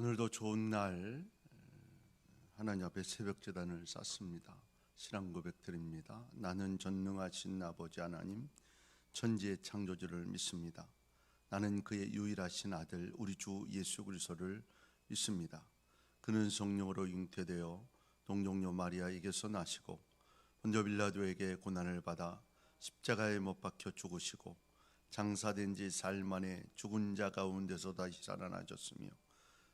오늘도 좋은 날 하나님 앞에 새벽 제단을 쌓습니다. 신앙 고백 드립니다. 나는 전능하신 아버지 하나님 천지의 창조주를 믿습니다. 나는 그의 유일하신 아들 우리 주 예수 그리스도를 믿습니다. 그는 성령으로 잉태되어 동정녀 마리아에게서 나시고 본저 빌라도에게 고난을 받아 십자가에 못 박혀 죽으시고 장사된 지 사일 만에 죽은 자 가운데서 다시 살아나셨으며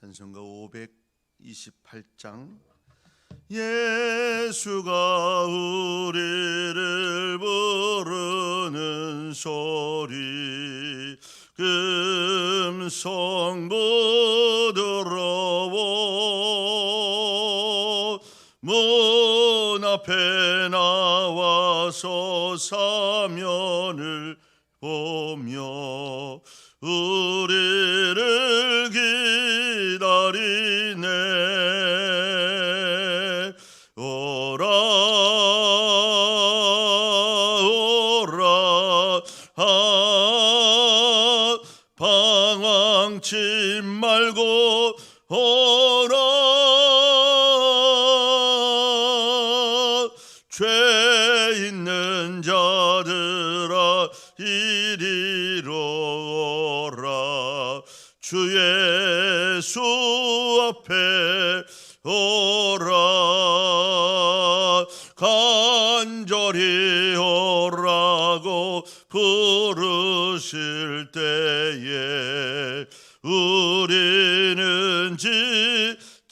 찬송가 528장. 예수가 우리를 부르는 소리 금성 부드러워 문 앞에 나와서 사면을 보며 우리를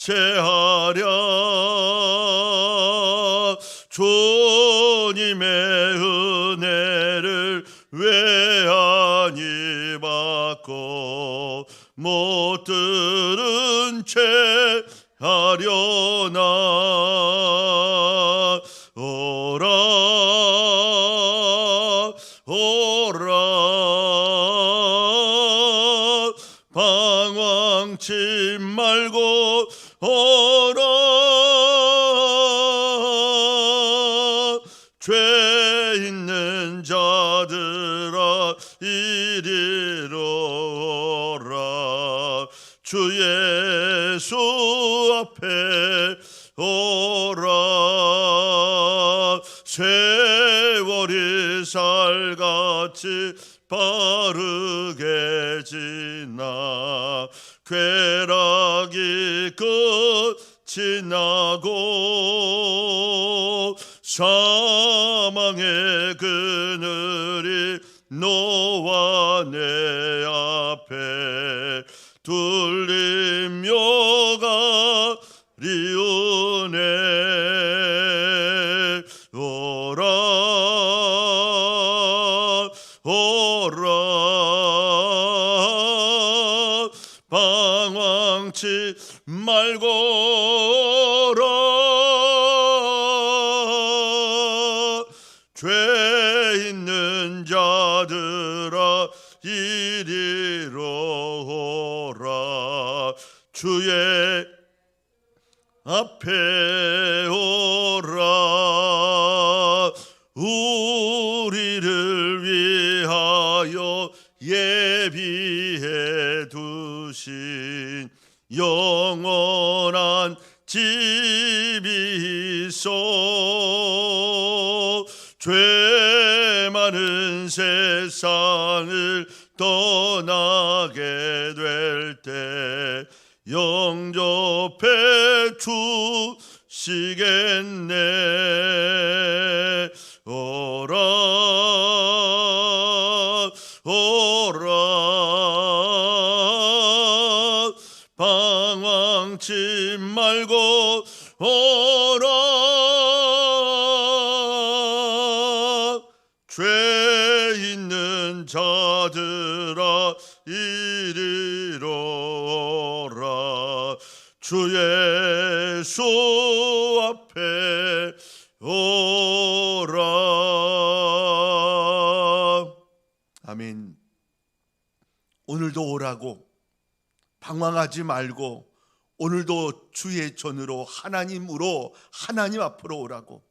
지체하랴. 주님의 은혜를 외하니 받고 못 들은 채 하려나. 오라 같이 빠르게 지나 쾌락이 끝이 나고 사망의 그늘이 너와 내 앞에 둘리 위하여 예비해 두신 영원한 집이 있어 죄 많은 세상을 떠나게 될 때 영접해 주시겠네. 오라 방황치 말고 오라 죄 있는 자들아 이리로라. 주 예수 앞에 오라. 아멘. 오늘도 오라고 방황하지 말고 오늘도 주의 전으로 하나님으로 하나님 앞으로 오라고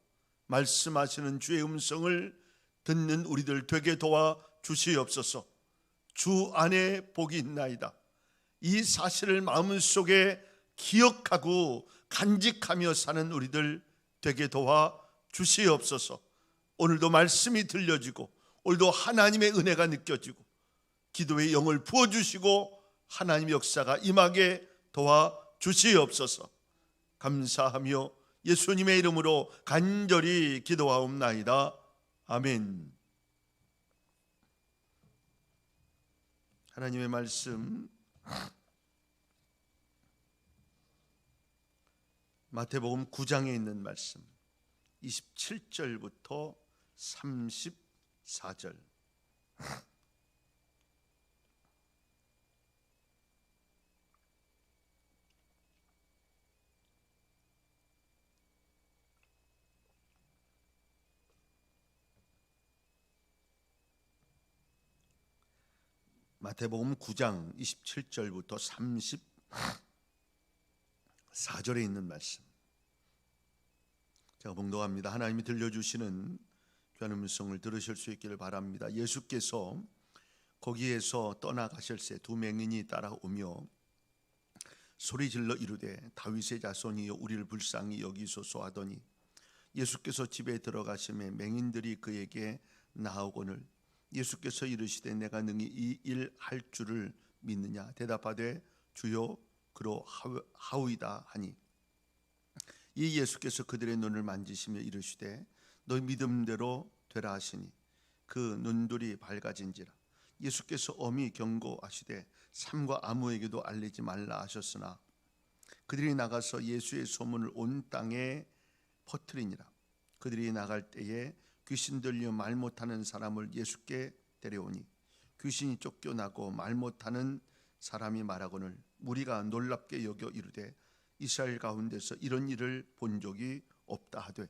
말씀하시는 주의 음성을 듣는 우리들 되게 도와 주시옵소서. 주 안에 복이 있나이다. 이 사실을 마음속에 기억하고 간직하며 사는 우리들 되게 도와 주시옵소서. 오늘도 말씀이 들려지고 오늘도 하나님의 은혜가 느껴지고 기도의 영을 부어 주시고 하나님의 역사가 임하게 도와 주시옵소서. 감사하며 예수님의 이름으로 간절히 기도하옵나이다. 아멘. 하나님의 말씀 마태복음 9장에 있는 말씀 27절부터 34절 마태복음 9장 27절부터 34절에 있는 말씀. 제가 봉독합니다. 하나님이 들려주시는 귀한 음성을 들으실 수 있기를 바랍니다. 예수께서 거기에서 떠나가실새 두 맹인이 따라오며 소리 질러 이르되 다윗의 자손이여 우리를 불쌍히 여기소서 하더니 예수께서 집에 들어가심에 맹인들이 그에게 나오거늘 예수께서 이르시되 내가 능히 이 일 할 줄을 믿느냐? 대답하되 주여 그로 하우- 하우이다 하니. 이 예수께서 그들의 눈을 만지시며 이르시되 너희 믿음대로 되라 하시니 그 눈들이 밝아진지라. 예수께서 엄히 경고하시되 삼과 아무에게도 알리지 말라 하셨으나 그들이 나가서 예수의 소문을 온 땅에 퍼뜨리니라. 그들이 나갈 때에 귀신 들려 말 못하는 사람을 예수께 데려오니 귀신이 쫓겨나고 말 못하는 사람이 말하거늘 무리가 놀랍게 여겨 이르되 이스라엘 가운데서 이런 일을 본 적이 없다 하되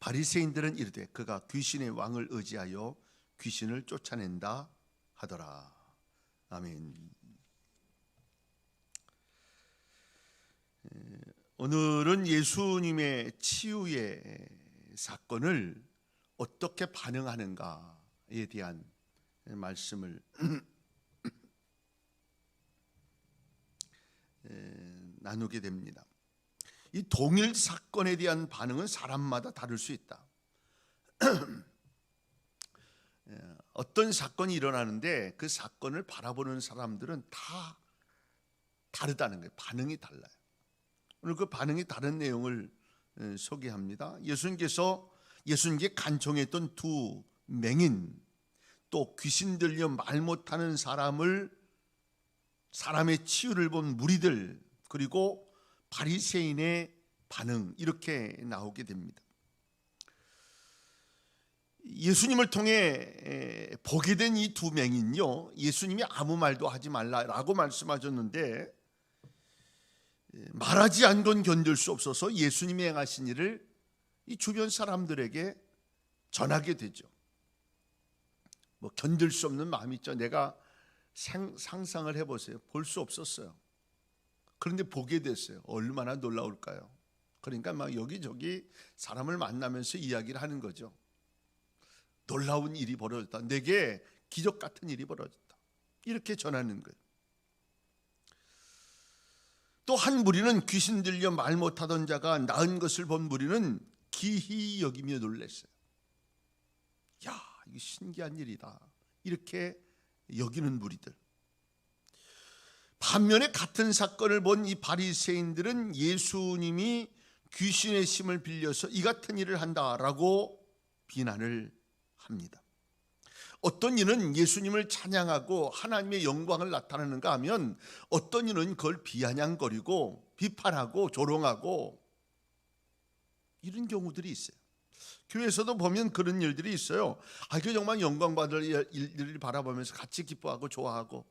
바리새인들은 이르되 그가 귀신의 왕을 의지하여 귀신을 쫓아낸다 하더라 아멘. 에, 오늘은 예수님의 치유의 사건을 어떻게 반응하는가에 대한 말씀을 에, 나누게 됩니다. 이 동일 사건에 대한 반응은 사람마다 다를 수 있다. 에, 어떤 사건이 일어나는데 그 사건을 바라보는 사람들은 다 다르다는 거예요. 반응이 달라요. 오늘 그 반응이 다른 내용을 에, 소개합니다. 예수님께서 예수님께 간청했던 두 맹인 또 귀신 들려 말 못하는 사람을 사람의 치유를 본 무리들 그리고 바리새인의 반응 이렇게 나오게 됩니다. 예수님을 통해 에, 보게 된 이 두 맹인요 예수님이 아무 말도 하지 말라라고 말씀하셨는데 에, 말하지 않건 견딜 수 없어서 예수님이 행하신 일을 이 주변 사람들에게 전하게 되죠. 뭐 견딜 수 없는 마음이 있죠. 내가 상, 상상을 해보세요. 볼 수 없었어요. 그런데 보게 됐어요. 얼마나 놀라울까요? 그러니까 막 여기저기 사람을 만나면서 이야기를 하는 거죠. 놀라운 일이 벌어졌다. 내게 기적 같은 일이 벌어졌다. 이렇게 전하는 거예요. 또 한 무리는 귀신 들려 말 못하던 자가 나은 것을 본 무리는 기히 여기며 놀랐어요. 야, 이거 신기한 일이다. 이렇게 여기는 무리들. 반면에 같은 사건을 본 이 바리새인들은 예수님이 귀신의 힘을 빌려서 이 같은 일을 한다라고 비난을 합니다. 어떤 이는 예수님을 찬양하고 하나님의 영광을 나타내는가 하면 어떤 이는 그걸 비아냥거리고 비판하고 조롱하고 이런 경우들이 있어요. 교회에서도 보면 그런 일들이 있어요. 아, 그 정말 영광 받을 일- 일들을 바라보면서 같이 기뻐하고 좋아하고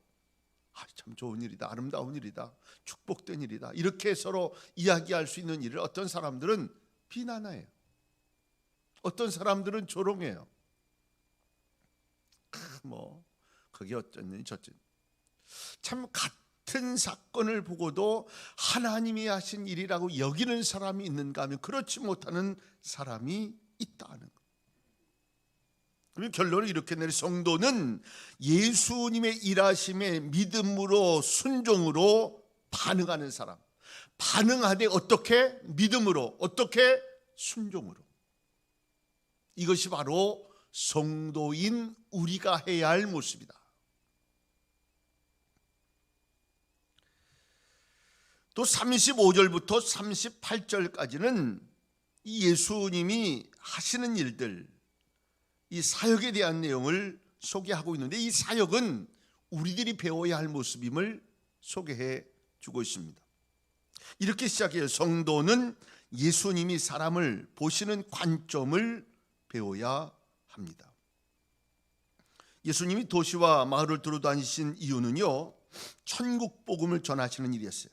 아, 참 좋은 일이다. 아름다운 일이다. 축복된 일이다. 이렇게 서로 이야기할 수 있는 일을 어떤 사람들은 비난해요. 어떤 사람들은 조롱해요. 크, 뭐 그게 어쩌니 저쩌니. 참 같은 사건을 보고도 하나님이 하신 일이라고 여기는 사람이 있는가 하면 그렇지 못하는 사람이 있다는 거. 그러면 결론을 이렇게 내리 성도는 예수님의 일하심에 믿음으로 순종으로 반응하는 사람. 반응하되 어떻게 믿음으로 어떻게 순종으로. 이것이 바로 성도인 우리가 해야 할 모습이다. 또 35절부터 38절까지는 이 예수님이 하시는 일들, 이 사역에 대한 내용을 소개하고 있는데 이 사역은 우리들이 배워야 할 모습임을 소개해 주고 있습니다. 이렇게 시작해요. 성도는 예수님이 사람을 보시는 관점을 배워야 합니다. 예수님이 도시와 마을을 두루다니신 이유는요. 천국 복음을 전하시는 일이었어요.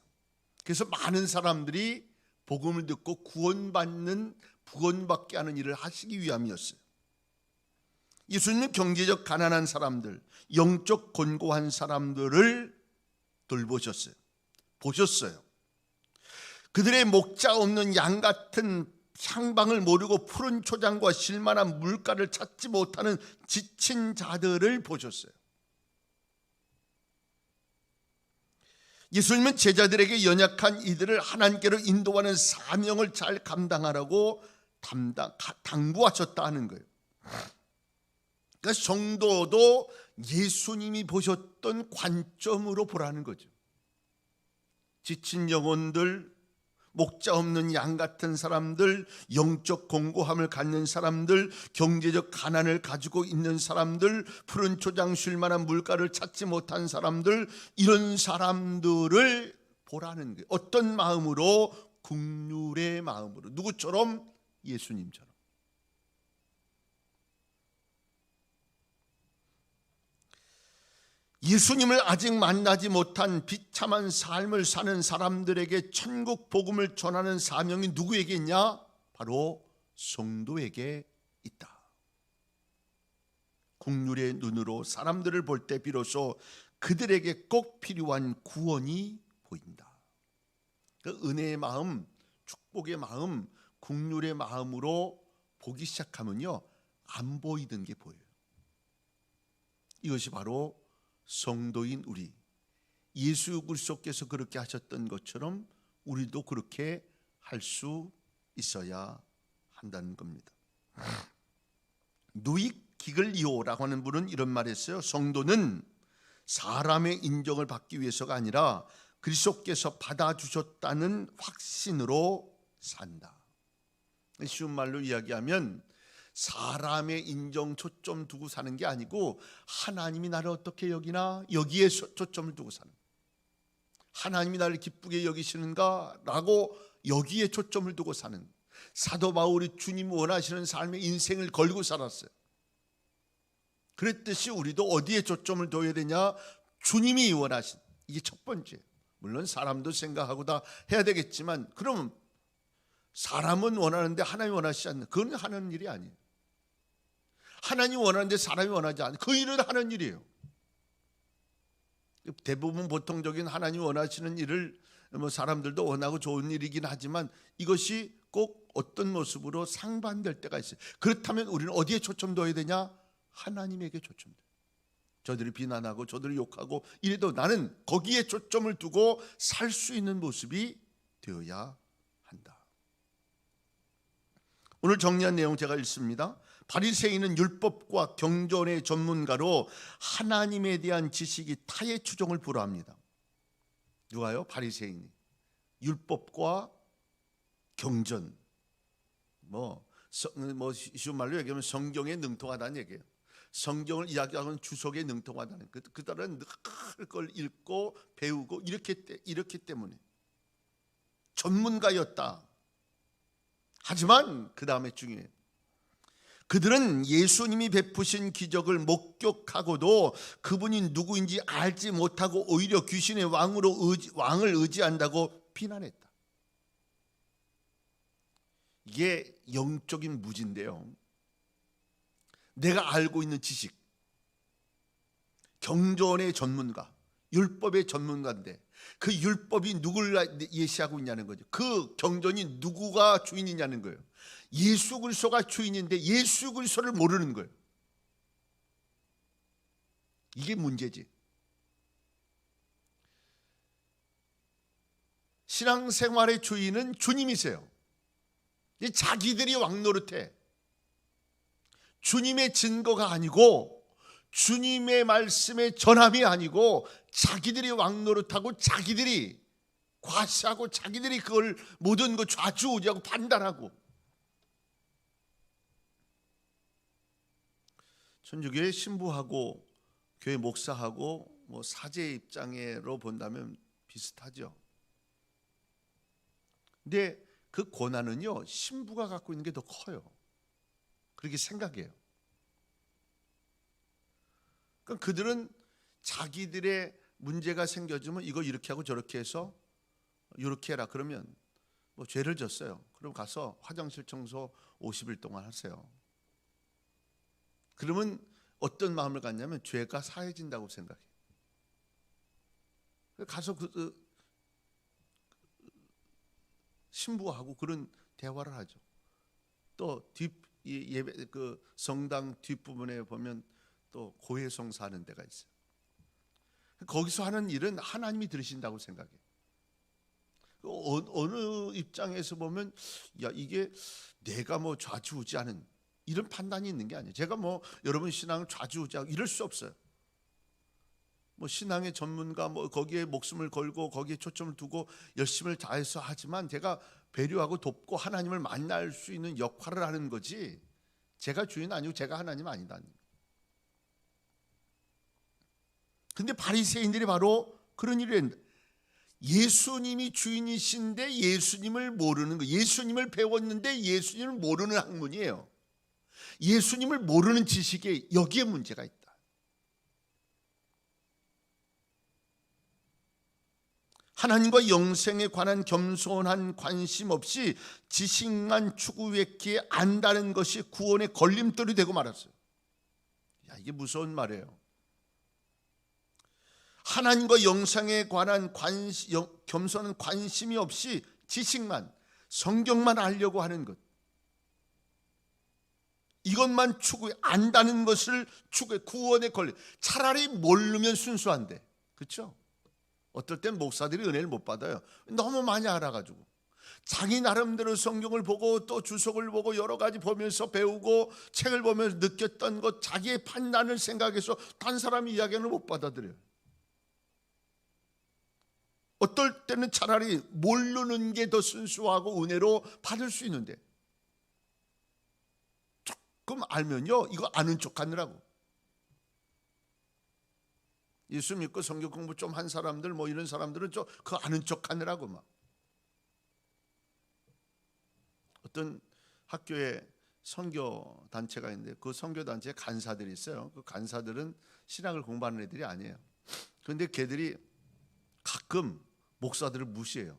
그래서 많은 사람들이 복음을 듣고 구원받는 구원받게 하는 일을 하시기 위함이었어요. 예수님은 경제적 가난한 사람들, 영적 곤고한 사람들을 돌보셨어요. 보셨어요. 그들의 목자 없는 양 같은 향방을 모르고 푸른 초장과 실만한 물가를 찾지 못하는 지친 자들을 보셨어요. 예수님은 제자들에게 연약한 이들을 하나님께로 인도하는 사명을 잘 감당하라고 담당 당부하셨다 하는 거예요. 그러니까 성도도 예수님이 보셨던 관점으로 보라는 거죠. 지친 영혼들, 목자 없는 양 같은 사람들, 영적 공고함을 갖는 사람들, 경제적 가난을 가지고 있는 사람들, 푸른 초장 쉴 만한 물가를 찾지 못한 사람들, 이런 사람들을 보라는 거예요. 어떤 마음으로? 국률의 마음으로. 누구처럼? 예수님처럼. 예수님을 아직 만나지 못한 비참한 삶을 사는 사람들에게 천국 복음을 전하는 사명이 누구에게 있냐? 바로 성도에게 있다. 국률의 눈으로 사람들을 볼 때 비로소 그들에게 꼭 필요한 구원이 보인다. 그 은혜의 마음, 축복의 마음, 국률의 마음으로 보기 시작하면요 안 보이던 게 보여요. 이것이 바로 성도인 우리 예수 그리스도께서 그렇게 하셨던 것처럼 우리도 그렇게 할 수 있어야 한다는 겁니다. 누익 기글리오라고 하는 분은 이런 말했어요. 성도는 사람의 인정을 받기 위해서가 아니라 그리스도께서 받아 주셨다는 확신으로 산다. 쉬운 말로 이야기하면 사람의 인정 초점 두고 사는 게 아니고 하나님이 나를 어떻게 여기나 여기에 초점을 두고 사는 하나님이 나를 기쁘게 여기시는가라고 여기에 초점을 두고 사는 사도 바울이 주님 원하시는 삶의 인생을 걸고 살았어요. 그랬듯이 우리도 어디에 초점을 둬야 되냐? 주님이 원하신 이게 첫 번째. 물론 사람도 생각하고 다 해야 되겠지만 그럼 사람은 원하는데 하나님 원하시지 않는 그건 하는 일이 아니에요. 하나님 원하는데 사람이 원하지 않는 그 일은 하는 일이에요. 대부분 보통적인 하나님 원하시는 일을 뭐 사람들도 원하고 좋은 일이긴 하지만 이것이 꼭 어떤 모습으로 상반될 때가 있어요. 그렇다면 우리는 어디에 초점 둬야 되냐? 하나님에게 초점 둬. 저들이 비난하고 저들이 욕하고 이래도 나는 거기에 초점을 두고 살 수 있는 모습이 되어야 한다. 오늘 정리한 내용 제가 읽습니다. 바리새인은 율법과 경전의 전문가로 하나님에 대한 지식이 타의 추종을 불허합니다. 누가요? 바리새인이 율법과 경전 뭐, 성, 뭐 쉬운 말로 얘기하면 성경에 능통하다는 얘기예요. 성경을 이야기하는 주석에 능통하다는 그 그들은 늘걸 읽고 배우고 이렇게 이렇기 때문에 전문가였다. 하지만 그 다음에 중요해. 그들은 예수님이 베푸신 기적을 목격하고도 그분이 누구인지 알지 못하고 오히려 귀신의 왕으로 의지, 왕을 의지한다고 비난했다. 이게 영적인 무지인데요. 내가 알고 있는 지식, 경전의 전문가, 율법의 전문가인데 그 율법이 누굴 예시하고 있냐는 거죠. 그 경전이 누구가 주인이냐는 거예요. 예수 그리스도가 주인인데 예수 그리스도를 모르는 거예요. 이게 문제지. 신앙생활의 주인은 주님이세요. 이 자기들이 왕노릇해. 주님의 증거가 아니고 주님의 말씀의 전함이 아니고 자기들이 왕노릇하고 자기들이 과시하고 자기들이 그걸 모든 거 좌지우지하고 판단하고 천주교회 신부하고 교회 목사하고 뭐 사제 입장으로 본다면 비슷하죠. 근데 그 고난은요 신부가 갖고 있는 게 더 커요. 그렇게 생각해요. 그러니까 그들은 자기들의 문제가 생겨지면 이거 이렇게 하고 저렇게 해서 이렇게 해라 그러면 뭐 죄를 졌어요. 그럼 가서 화장실 청소 50일 동안 하세요. 그러면 어떤 마음을 갖냐면 죄가 사해진다고 생각해. 가서 그, 그 신부하고 그런 대화를 하죠. 또 뒷 예배 그 성당 뒷부분에 보면 또 고해성사 하는 데가 있어요. 거기서 하는 일은 하나님이 들으신다고 생각해. 어, 어느 입장에서 보면 야 이게 내가 뭐 좌지우지하는 이런 판단이 있는 게 아니에요. 제가 뭐 여러분 신앙을 좌지우지하고 이럴 수 없어요. 뭐 신앙의 전문가 뭐 거기에 목숨을 걸고 거기에 초점을 두고 열심을 다해서 하지만 제가 배려하고 돕고 하나님을 만날 수 있는 역할을 하는 거지. 제가 주인 아니고 제가 하나님 아니다. 근데 바리새인들이 바로 그런 일을 했는데 예수님이 주인이신데 예수님을 모르는 거. 예수님을 배웠는데 예수님을 모르는 학문이에요. 예수님을 모르는 지식에 여기에 문제가 있다. 하나님과 영생에 관한 겸손한 관심 없이 지식만 추구했기에 안다는 것이 구원의 걸림돌이 되고 말았어요. 야, 이게 무서운 말이에요. 하나님과 영생에 관한 관심, 겸손한 관심이 없이 지식만, 성경만 알려고 하는 것. 이것만 추구해 안다는 것을 추구해 구원의 권리. 차라리 모르면 순수한데, 그렇죠? 어떨 땐 목사들이 은혜를 못 받아요. 너무 많이 알아가지고. 자기 나름대로 성경을 보고 또 주석을 보고 여러 가지 보면서 배우고 책을 보면서 느꼈던 것 자기의 판단을 생각해서 단 사람이 이야기는 못 받아들여요. 어떨 때는 차라리 모르는 게 더 순수하고 은혜로 받을 수 있는데 조금 알면요 이거 아는 척 하느라고 예수 믿고 성경 공부 좀 한 사람들 뭐 이런 사람들은 좀 그 아는 척 하느라고 막 어떤 학교에 선교 단체가 있는데 그 선교 단체에 간사들이 있어요. 그 간사들은 신학을 공부하는 애들이 아니에요. 그런데 걔들이 가끔 목사들을 무시해요.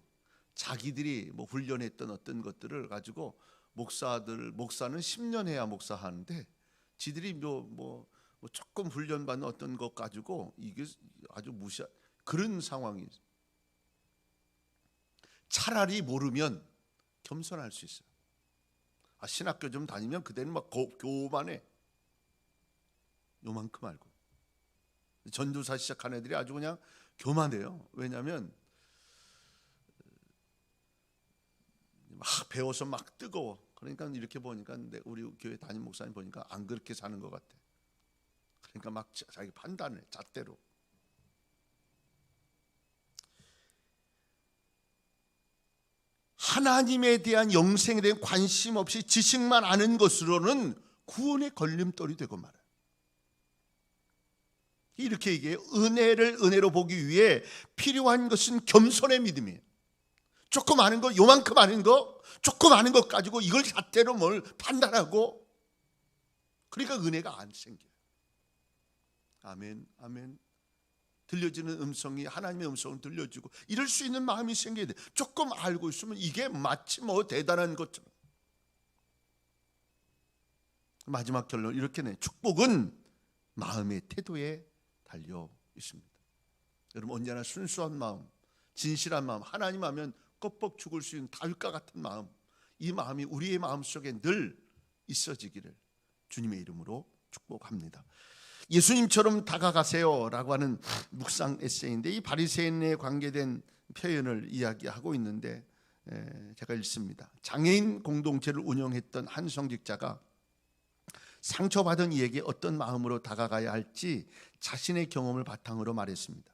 자기들이 뭐 훈련했던 어떤 것들을 가지고 목사들 목사는 10년 해야 목사하는데 지들이 뭐, 뭐, 뭐 조금 훈련 받는 어떤 것 가지고 이게 아주 무시 그런 상황이 차라리 모르면 겸손할 수 있어요. 아, 신학교 좀 다니면 그때는 막 고, 교만해. 요만큼 알고. 전도사 시작한 애들이 아주 그냥 교만해요. 왜냐하면 막 배워서 막 뜨거워. 그러니까 이렇게 보니까 우리 교회 담임 목사님 보니까 안 그렇게 사는 것 같아. 그러니까 막 자기 판단을 잣대로. 하나님에 대한 영생에 대한 관심 없이 지식만 아는 것으로는 구원의 걸림돌이 되고 말아요. 이렇게 얘기해요. 은혜를 은혜로 보기 위해 필요한 것은 겸손의 믿음이에요. 조금 아는 거, 요만큼 아는 거, 조금 아는 것 가지고 이걸 잣대로 뭘 판단하고 그러니까 은혜가 안 생겨요. 아멘, 아멘. 들려지는 음성이 하나님의 음성을 들려주고 이럴 수 있는 마음이 생겨야 돼. 조금 알고 있으면 이게 마치 뭐 대단한 것처럼. 마지막 결론 이렇게 내. 축복은 마음의 태도에 달려 있습니다. 여러분 언제나 순수한 마음, 진실한 마음, 하나님 하면 껍벅 죽을 수 있는 다윗과 같은 마음, 이 마음이 우리의 마음 속에 늘 있어지기를 주님의 이름으로 축복합니다. 예수님처럼 다가가세요라고 하는 묵상 에세이인데 이 바리새인에 관계된 표현을 이야기하고 있는데 에, 제가 읽습니다. 장애인 공동체를 운영했던 한 성직자가 상처받은 이에게 어떤 마음으로 다가가야 할지 자신의 경험을 바탕으로 말했습니다.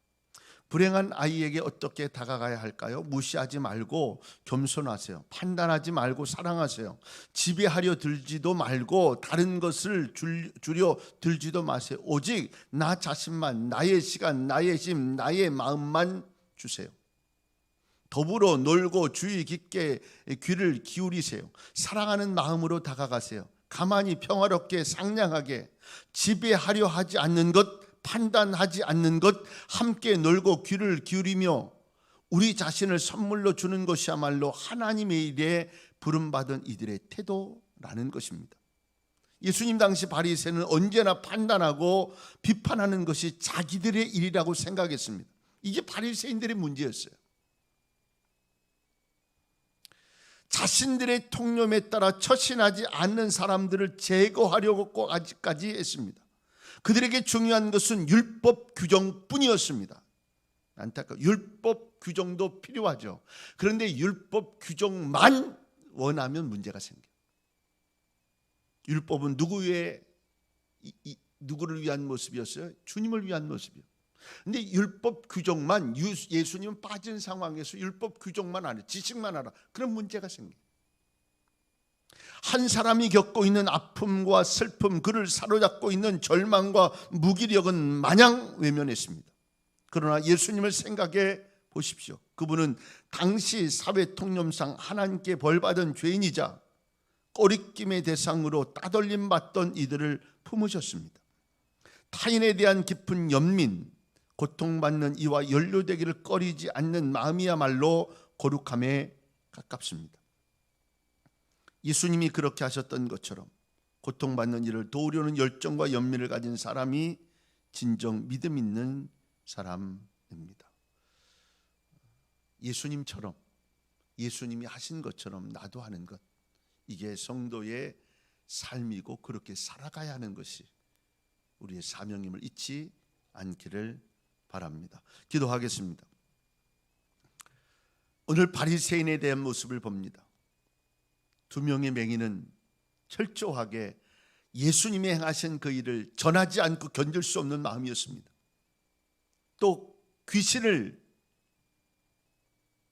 불행한 아이에게 어떻게 다가가야 할까요? 무시하지 말고 겸손하세요. 판단하지 말고 사랑하세요. 지배하려 들지도 말고 다른 것을 줄, 주려 들지도 마세요. 오직 나 자신만, 나의 시간, 나의 힘, 나의 마음만 주세요. 더불어 놀고 주의 깊게 귀를 기울이세요. 사랑하는 마음으로 다가가세요. 가만히 평화롭게 상냥하게 지배하려 하지 않는 것 판단하지 않는 것, 함께 놀고 귀를 기울이며 우리 자신을 선물로 주는 것이야말로 하나님의 일에 부름받은 이들의 태도라는 것입니다. 예수님 당시 바리새는 언제나 판단하고 비판하는 것이 자기들의 일이라고 생각했습니다. 이게 바리새인들의 문제였어요. 자신들의 통념에 따라 처신하지 않는 사람들을 제거하려고 아직까지 했습니다. 그들에게 중요한 것은 율법 규정뿐이었습니다. 안타까 율법 규정도 필요하죠. 그런데 율법 규정만 원하면 문제가 생겨. 율법은 누구의 이, 이, 누구를 위한 모습이었어요? 주님을 위한 모습이요. 근데 율법 규정만 예수님은 빠진 상황에서 율법 규정만 알아, 지식만 알아. 그런 문제가 생겨. 한 사람이 겪고 있는 아픔과 슬픔, 그를 사로잡고 있는 절망과 무기력은 마냥 외면했습니다. 그러나 예수님을 생각해 보십시오. 그분은 당시 사회 통념상 하나님께 벌받은 죄인이자 꼬리김의 대상으로 따돌림 받던 이들을 품으셨습니다. 타인에 대한 깊은 연민, 고통받는 이와 연루되기를 꺼리지 않는 마음이야말로 거룩함에 가깝습니다. 예수님이 그렇게 하셨던 것처럼 고통받는 이를 도우려는 열정과 연민을 가진 사람이 진정 믿음 있는 사람입니다. 예수님처럼 예수님이 하신 것처럼 나도 하는 것 이게 성도의 삶이고 그렇게 살아가야 하는 것이 우리의 사명임을 잊지 않기를 바랍니다. 기도하겠습니다. 오늘 바리새인에 대한 모습을 봅니다. 두 명의 맹인은 철저하게 예수님이 행하신 그 일을 전하지 않고 견딜 수 없는 마음이었습니다. 또 귀신을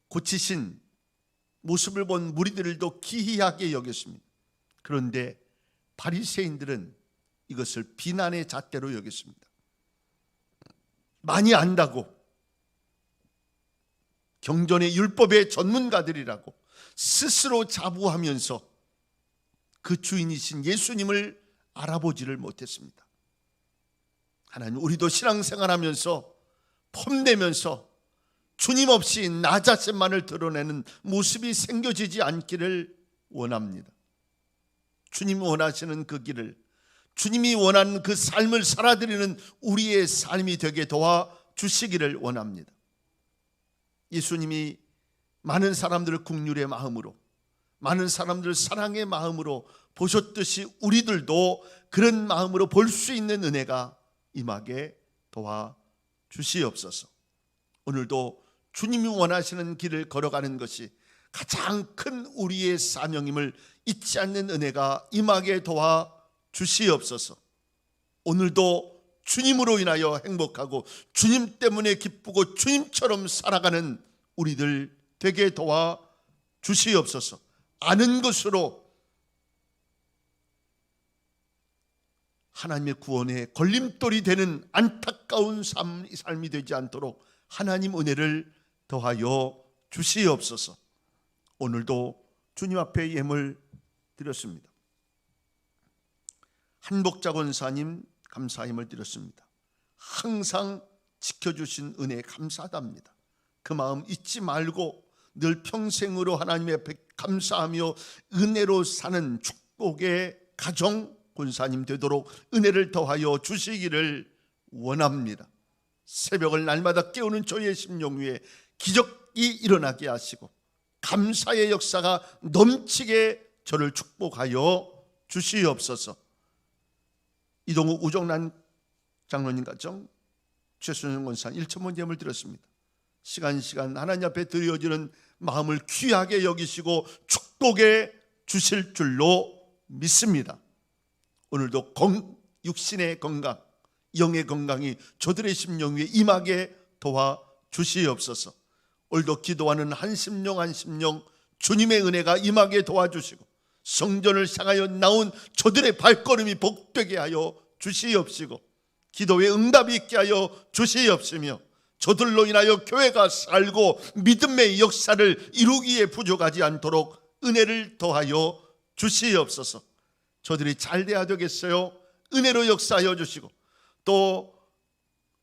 고치신 모습을 본 무리들도 기이하게 여겼습니다. 그런데 바리새인들은 이것을 비난의 잣대로 여겼습니다. 많이 안다고 경전의 율법의 전문가들이라고 스스로 자부하면서 그 주인이신 예수님을 알아보지를 못했습니다. 하나님 우리도 신앙생활 하면서 폼내면서 주님 없이 나 자신만을 드러내는 모습이 생겨지지 않기를 원합니다. 주님 원하시는 그 길을 주님이 원하는 그 삶을 살아드리는 우리의 삶이 되게 도와 주시기를 원합니다. 예수님이 많은 사람들을 국률의 마음으로 많은 사람들을 사랑의 마음으로 보셨듯이 우리들도 그런 마음으로 볼 수 있는 은혜가 임하게 도와 주시옵소서. 오늘도 주님이 원하시는 길을 걸어가는 것이 가장 큰 우리의 사명임을 잊지 않는 은혜가 임하게 도와 주시옵소서. 오늘도 주님으로 인하여 행복하고 주님 때문에 기쁘고 주님처럼 살아가는 우리들 되게 도와 주시옵소서. 아는 것으로 하나님의 구원에 걸림돌이 되는 안타까운 삶, 삶이 되지 않도록 하나님 은혜를 더하여 주시옵소서. 오늘도 주님 앞에 예물 드렸습니다. 한복자 권사님 감사힘을 드렸습니다. 항상 지켜주신 은혜에 감사합니다. 그 마음 잊지 말고 늘 평생으로 하나님의 앞에 감사하며 은혜로 사는 축복의 가정 권사님 되도록 은혜를 더하여 주시기를 원합니다. 새벽을 날마다 깨우는 저의 심령 위에 기적이 일어나게 하시고 감사의 역사가 넘치게 저를 축복하여 주시옵소서. 이동욱 우정란 장로님 가정 최순영 권사 1천번 예물 드렸습니다. 시간 시간 하나님 앞에 드려지는 마음을 귀하게 여기시고 축복해 주실 줄로 믿습니다. 오늘도 건, 육신의 건강, 영의 건강이 저들의 심령 위에 임하게 도와 주시옵소서. 오늘도 기도하는 한 심령 한 심령 주님의 은혜가 임하게 도와주시고 성전을 향하여 나온 저들의 발걸음이 복되게 하여 주시옵시고 기도에 응답이 있게 하여 주시옵시며 저들로 인하여 교회가 살고 믿음의 역사를 이루기에 부족하지 않도록 은혜를 더하여 주시옵소서. 저들이 잘 돼야 되겠어요. 은혜로 역사하여 주시고 또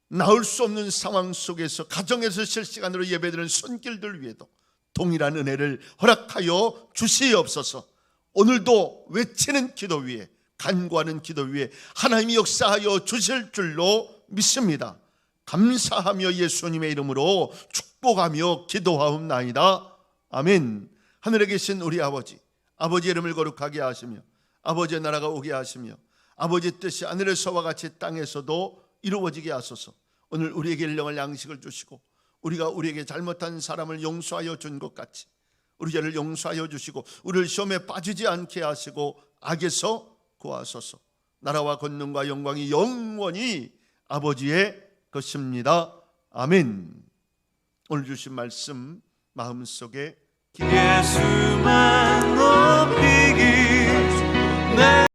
나올 수 없는 상황 속에서 가정에서 실시간으로 예배드리는 손길들 위에도 동일한 은혜를 허락하여 주시옵소서. 오늘도 외치는 기도 위에 간구하는 기도 위에 하나님이 역사하여 주실 줄로 믿습니다. 감사하며 예수님의 이름으로 축복하며 기도하옵나이다. 아멘. 하늘에 계신 우리 아버지, 아버지 이름을 거룩하게 하시며 아버지의 나라가 오게 하시며 아버지 뜻이 하늘에서와 같이 땅에서도 이루어지게 하소서. 오늘 우리에게 일령할 양식을 주시고 우리가 우리에게 잘못한 사람을 용서하여 준 것 같이 우리 죄를 용서하여 주시고 우리를 시험에 빠지지 않게 하시고 악에서 구하소서. 나라와 권능과 영광이 영원히 아버지의 것입니다. 아멘. 오늘 주신 말씀 마음속에 예수만 높이기